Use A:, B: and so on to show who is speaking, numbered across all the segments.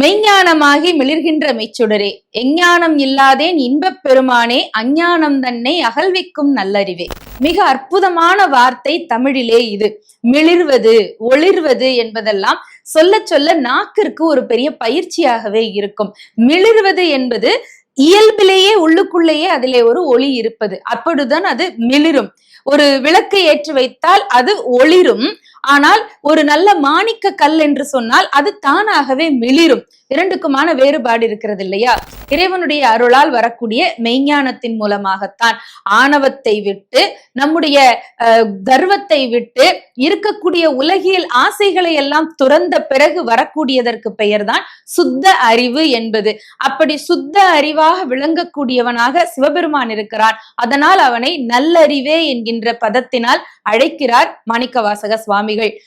A: மெய்ஞானமாகி மிளிர்கின்ற மெய்ச்சுடரே எஞ்ஞானம் இல்லாதேன் இன்பப் பெருமானே அஞ்ஞானம் தன்னை அகழ்விக்கும் நல்லறிவே. மிக அற்புதமான வார்த்தை தமிழிலே இது. மிளிர்வது ஒளிர்வது என்பதெல்லாம் சொல்ல சொல்ல நாக்கிற்கு ஒரு பெரிய பயிற்சியாகவே இருக்கும். மிளிர்வது என்பது இயல்பிலேயே உள்ளுக்குள்ளேயே அதிலே ஒரு ஒளி இருப்பது. அப்பொழுதுதான் அது மிளிரும். ஒரு விளக்கை ஏற்றி வைத்தால் அது ஒளிரும். ஆனால் ஒரு நல்ல மாணிக்க கல் என்று சொன்னால் அது தானாகவே மிளிரும். இரண்டுக்குமான வேறுபாடு இருக்கிறது இல்லையா இறைவனுடைய அருளால் வரக்கூடிய மெய்ஞானத்தின் மூலமாகத்தான் ஆணவத்தை விட்டு நம்முடைய அஹ், கர்வத்தை விட்டு இருக்கக்கூடிய உலகியல் ஆசைகளை எல்லாம் துறந்த பிறகு வரக்கூடியதற்கு பெயர்தான் சுத்த அறிவு என்பது. அப்படி சுத்த அறிவாக விளங்கக்கூடியவனாக சிவபெருமான் இருக்கிறான் அதனால் அவனை நல்லறிவே என்கின்ற பதத்தினால் அழைக்கிறார் மாணிக்கவாசக சுவாமிகள்.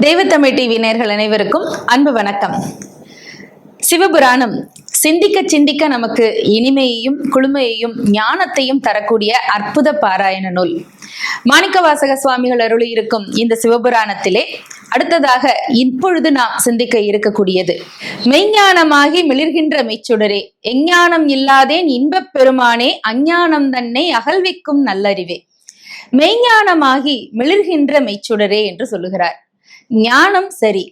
A: தெய்வத்தமிழ் டிவி நேர்கள் அனைவருக்கும் அன்பு வணக்கம். சிவபுராணம் சிந்திக்க சிந்திக்க நமக்கு இனிமையையும் குளுமையையும் ஞானத்தையும் தரக்கூடிய அற்புத பாராயண நூல். மாணிக்கவாசக சுவாமிகள் அருளி இருக்கும் இந்த சிவபுராணத்திலே அடுத்ததாக இப்பொழுது நாம் சிந்திக்க இருக்கக்கூடியது. மெய்ஞானமாகி மிளிர்கின்ற மெய்ச்சுடரே எஞ்ஞானம் இல்லாதேன் இன்பப் பெருமானே அஞ்ஞானம் தன்னை அகல்விக்கும் நல்லறிவே. மெய்ஞானமாகி மிளிர்கின்ற மெய்ச்சுடரே என்று சொல்லுகிறார். ஞானம் சரி.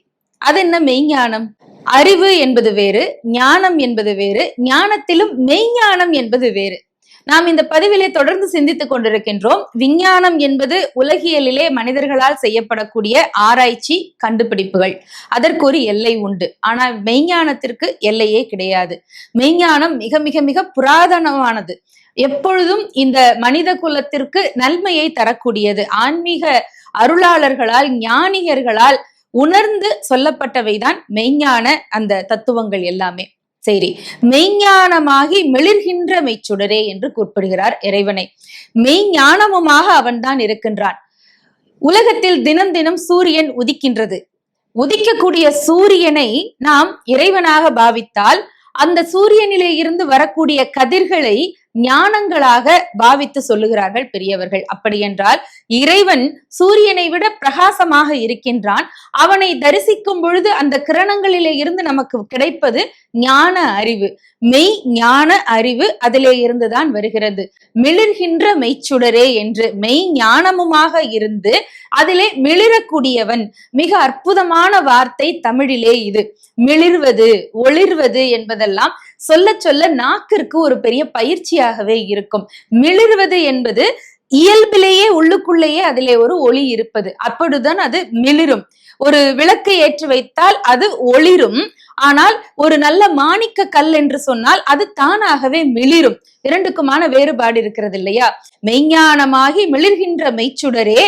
A: அது என்ன மெய்ஞானம்? அறிவு என்பது வேறு ஞானம் என்பது வேறு ஞானத்திலும் மெய்ஞானம் என்பது வேறு. நாம் இந்த பதிவிலே தொடர்ந்து சிந்தித்துக் கொண்டிருக்கின்றோம். விஞ்ஞானம் என்பது உலகியலிலே மனிதர்களால் செய்யப்படக்கூடிய ஆராய்ச்சி கண்டுபிடிப்புகள். அதற்கு ஒரு எல்லை உண்டு. ஆனால் மெய்ஞானத்திற்கு எல்லையே கிடையாது. மெய்ஞானம் மிக மிக மிக புராதனமானது. எப்பொழுதும் இந்த மனித குலத்திற்கு நன்மையை தரக்கூடியது. ஆன்மீக அருளாளர்களால் ஞானிகர்களால் உணர்ந்து சொல்லப்பட்டவைதான் மெய்ஞான அந்த தத்துவங்கள் எல்லாமே. சரி மெய்ஞானமாகி மெளிர்கின்ற மெய்ச்சுடரே என்று குறிப்பிடுகிறார் இறைவனை. மெய்ஞானமுமாக அவன்தான் இருக்கின்றான். உலகத்தில் தினம் தினம் சூரியன் உதிக்கின்றது. உதிக்கக்கூடிய சூரியனை நாம் இறைவனாக பாவித்தால் அந்த சூரியனிலே இருந்து வரக்கூடிய கதிர்களை ஞானங்களாக பாவித்து சொல்லுகிறார்கள் பெரியவர்கள். அப்படி என்றால் இறைவன் சூரியனை விட பிரகாசமாக இருக்கின்றான். அவனை தரிசிக்கும் பொழுது அந்த கிரணங்களிலே இருந்து நமக்கு கிடைப்பது ஞான அறிவு. மெய் ஞான அறிவு அதிலே இருந்துதான் வருகிறது. மிளிர்கின்ற மெய்ச்சுடரே என்று மெய் ஞானமுமாக இருந்து அதிலே மிளிரக்கூடியவன். மிக அற்புதமான வார்த்தை தமிழிலே இது. மிளிர்வது ஒளிர்வது என்பதெல்லாம் சொல்ல சொல்ல நாக்கிற்கு ஒரு பெரிய பயிற்சியாகவே இருக்கும். மிளிர்வது என்பது இயல்பிலேயே உள்ளுக்குள்ளேயே அதிலே ஒரு ஒளி இருப்பது. அப்பொழுதுதான் அது மிளிரும். ஒரு விளக்கை ஏற்றி வைத்தால் அது ஒளிரும். ஆனால் ஒரு நல்ல மாணிக்க கல் என்று சொன்னால் அது தானாகவே மிளிரும். இரண்டுக்குமான வேறுபாடு இருக்கிறது இல்லையா? மெய்ஞானமாகி மிளிர்கின்ற மெய்ச்சுடரே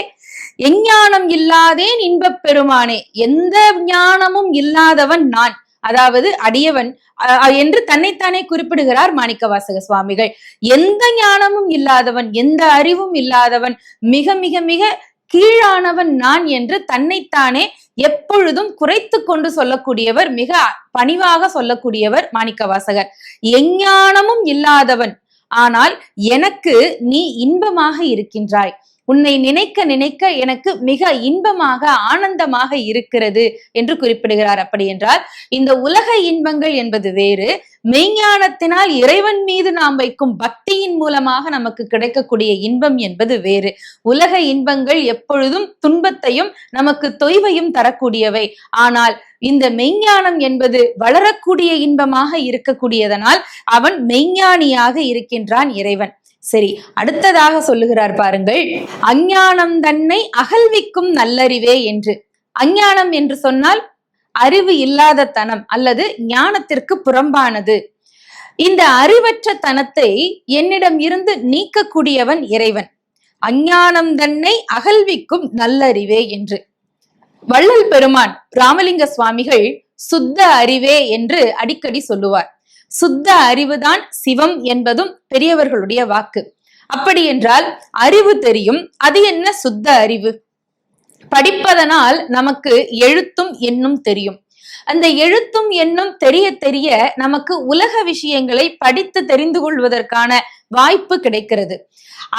A: எஞ்ஞானம் இல்லாதேன் இன்பப் பெருமானே எந்த ஞானமும் இல்லாதவன் நான். அதாவது அடியவன் அஹ், என்று தன்னைத்தானே குறிப்பிடுகிறார் மாணிக்கவாசக சுவாமிகள். எந்த ஞானமும் இல்லாதவன் எந்த அறிவும் இல்லாதவன் மிக மிக மிக கீழானவன் நான் என்று தன்னைத்தானே எப்பொழுதும் குறைத்து கொண்டு சொல்லக்கூடியவர் மிக பணிவாக சொல்லக்கூடியவர் மாணிக்கவாசகர். எஞ்ஞானமும் இல்லாதவன் ஆனால் எனக்கு நீ இன்பமாக இருக்கின்றாய். உன்னை நினைக்க நினைக்க எனக்கு மிக இன்பமாக ஆனந்தமாக இருக்கிறது என்று குறிப்பிடுகிறார். அப்படி என்றால் இந்த உலக இன்பங்கள் என்பது வேறு. மெய்ஞானத்தினால் இறைவன் மீது நாம் வைக்கும் பக்தியின் மூலமாக நமக்கு கிடைக்கக்கூடிய இன்பம் என்பது வேறு. உலக இன்பங்கள் எப்பொழுதும் துன்பத்தையும் நமக்கு தொய்வையும் தரக்கூடியவை. ஆனால் இந்த மெய்ஞானம் என்பது வளரக்கூடிய இன்பமாக இருக்கக்கூடியதனால் அவன் மெய்ஞானியாக இருக்கின்றான் இறைவன். சரி அடுத்ததாக சொல்லுகிறார் பாருங்கள். அஞ்ஞானம் தன்னை அகல்விக்கும் நல்லறிவே என்று. அஞ்ஞானம் என்று சொன்னால் அறிவு இல்லாத தனம் அல்லது ஞானத்திற்கு புறம்பானது. இந்த அறிவற்ற தனத்தை என்னிடம் இருந்து நீக்கக்கூடியவன் இறைவன். அஞ்ஞானம் தன்னை அகல்விக்கும் நல்லறிவே என்று. வள்ளல் பெருமான் ராமலிங்க சுவாமிகள் சுத்த அறிவே என்று அடிக்கடி சொல்லுவார். சுத்த அறிவுதான் சிவம் என்பதும் பெரியவர்களுடைய வாக்கு. அப்படி என்றால் அறிவு தெரியும் அது என்ன சுத்த அறிவு? படிப்பதனால் நமக்கு எழுத்தும் எண்ணும் தெரியும். அந்த எழுத்தும் எண்ணும் தெரிய தெரிய நமக்கு உலக விஷயங்களை படித்து தெரிந்து கொள்வதற்கான வாய்ப்பு கிடைக்கிறது.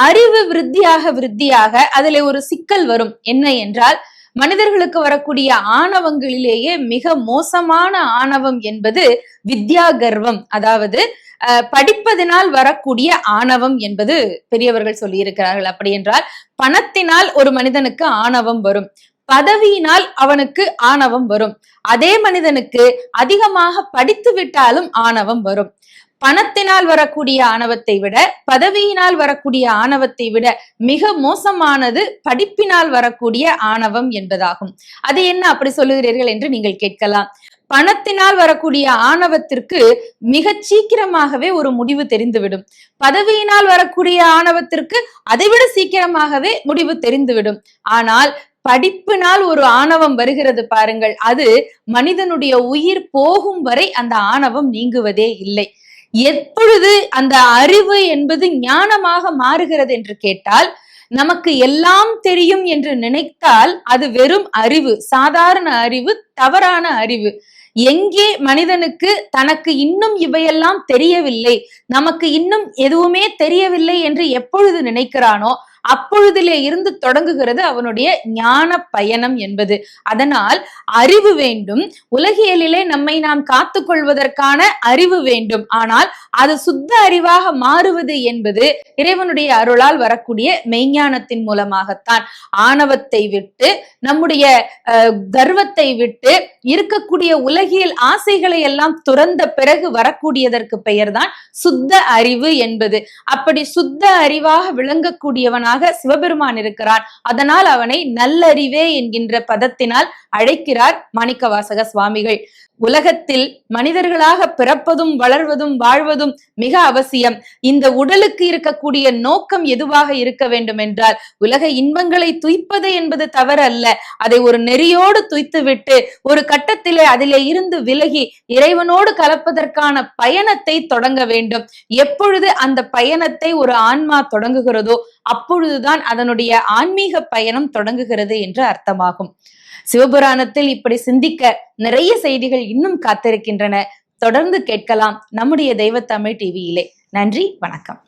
A: அறிவு விருத்தியாக விருத்தியாக அதுல ஒரு சிக்கல் வரும். என்ன என்றால் மனிதர்களுக்கு வரக்கூடிய ஆணவங்களிலேயே மிக மோசமான ஆணவம் என்பது வித்யா கர்வம் அதாவது படிப்பதனால் வரக்கூடிய ஆணவம் என்பது பெரியவர்கள் சொல்லி இருக்கிறார்கள் அப்படி என்றால் பணத்தினால் ஒரு மனிதனுக்கு ஆணவம் வரும். பதவியினால் அவனுக்கு ஆணவம் வரும். அதே மனிதனுக்கு அதிகமாக படித்து விட்டாலும் ஆணவம் வரும். பணத்தினால் வரக்கூடிய ஆணவத்தை விட பதவியினால் வரக்கூடிய ஆணவத்தை விட மிக மோசமானது படிப்பினால் வரக்கூடிய ஆணவம் என்பதாகும். அது என்ன அப்படி சொல்லுகிறீர்கள் என்று நீங்கள் கேட்கலாம். பணத்தினால் வரக்கூடிய ஆணவத்திற்கு மிக சீக்கிரமாகவே ஒரு முடிவு தெரிந்துவிடும். பதவியினால் வரக்கூடிய ஆணவத்திற்கு அதைவிட சீக்கிரமாகவே முடிவு தெரிந்துவிடும். ஆனால் படிப்பினால் ஒரு ஆணவம் வருகிறது பாருங்கள். அது மனிதனுடைய உயிர் போகும் வரை அந்த ஆணவம் நீங்குவதே இல்லை. எப்பொழுது அந்த அறிவு என்பது ஞானமாக மாறுகிறது என்று கேட்டால் நமக்கு எல்லாம் தெரியும் என்று நினைத்தால் அது வெறும் அறிவு சாதாரண அறிவு தவறான அறிவு. எங்கே மனிதனுக்கு தனக்கு இன்னும் இவையெல்லாம் தெரியவில்லை நமக்கு இன்னும் எதுவுமே தெரியவில்லை என்று எப்பொழுது நினைக்கிறானோ அப்பொழுதிலே இருந்து தொடங்குகிறது அவனுடைய ஞான பயணம் என்பது. அதனால் அறிவு வேண்டும். உலகியலிலே நம்மை நாம் காத்து கொள்வதற்கான அறிவு வேண்டும். ஆனால் அது சுத்த அறிவாக மாறுவது என்பது இறைவனுடைய அருளால் வரக்கூடிய மெய்ஞானத்தின் மூலமாகத்தான். ஆணவத்தை விட்டு நம்முடைய அஹ், கர்வத்தை விட்டு இருக்கக்கூடிய உலகியல் ஆசைகளை எல்லாம் துறந்த பிறகு வரக்கூடியதற்கு பெயர்தான் சுத்த அறிவு என்பது. அப்படி சுத்த அறிவாக விளங்கக்கூடியவனாக சிவபெருமான் இருக்கிறான் அதனால் அவனை நல்லறிவே என்கின்ற பதத்தினால் அழைக்கிறார் மாணிக்கவாசக சுவாமிகள். உலகத்தில் மனிதர்களாக பிறப்பதும் வளர்வதும் வாழ்வதும் மிக அவசியம். இந்த உடலுக்கு இருக்கக்கூடிய நோக்கம் எதுவாக இருக்க வேண்டும் என்றால் உலக இன்பங்களை துய்ப்பது என்பது தவறு அல்ல அதை ஒரு நெறியோடு துய்த்துவிட்டு ஒரு கட்டத்திலே அதிலே இருந்து விலகி இறைவனோடு கலப்பதற்கான பயணத்தை தொடங்க வேண்டும். எப்பொழுது அந்த பயணத்தை ஒரு ஆன்மா தொடங்குகிறதோ அப்பொழுதுதான் அதனுடைய ஆன்மீக பயணம் தொடங்குகிறது என்று அர்த்தமாகும். சிவபுராணத்தில் இப்படி சிந்திக்க நிறைய செய்திகள் இன்னும் காத்திருக்கின்றன. தொடர்ந்து கேட்கலாம். நம்முடைய தெய்வத்தமிழ் டிவியிலே. நன்றி வணக்கம்.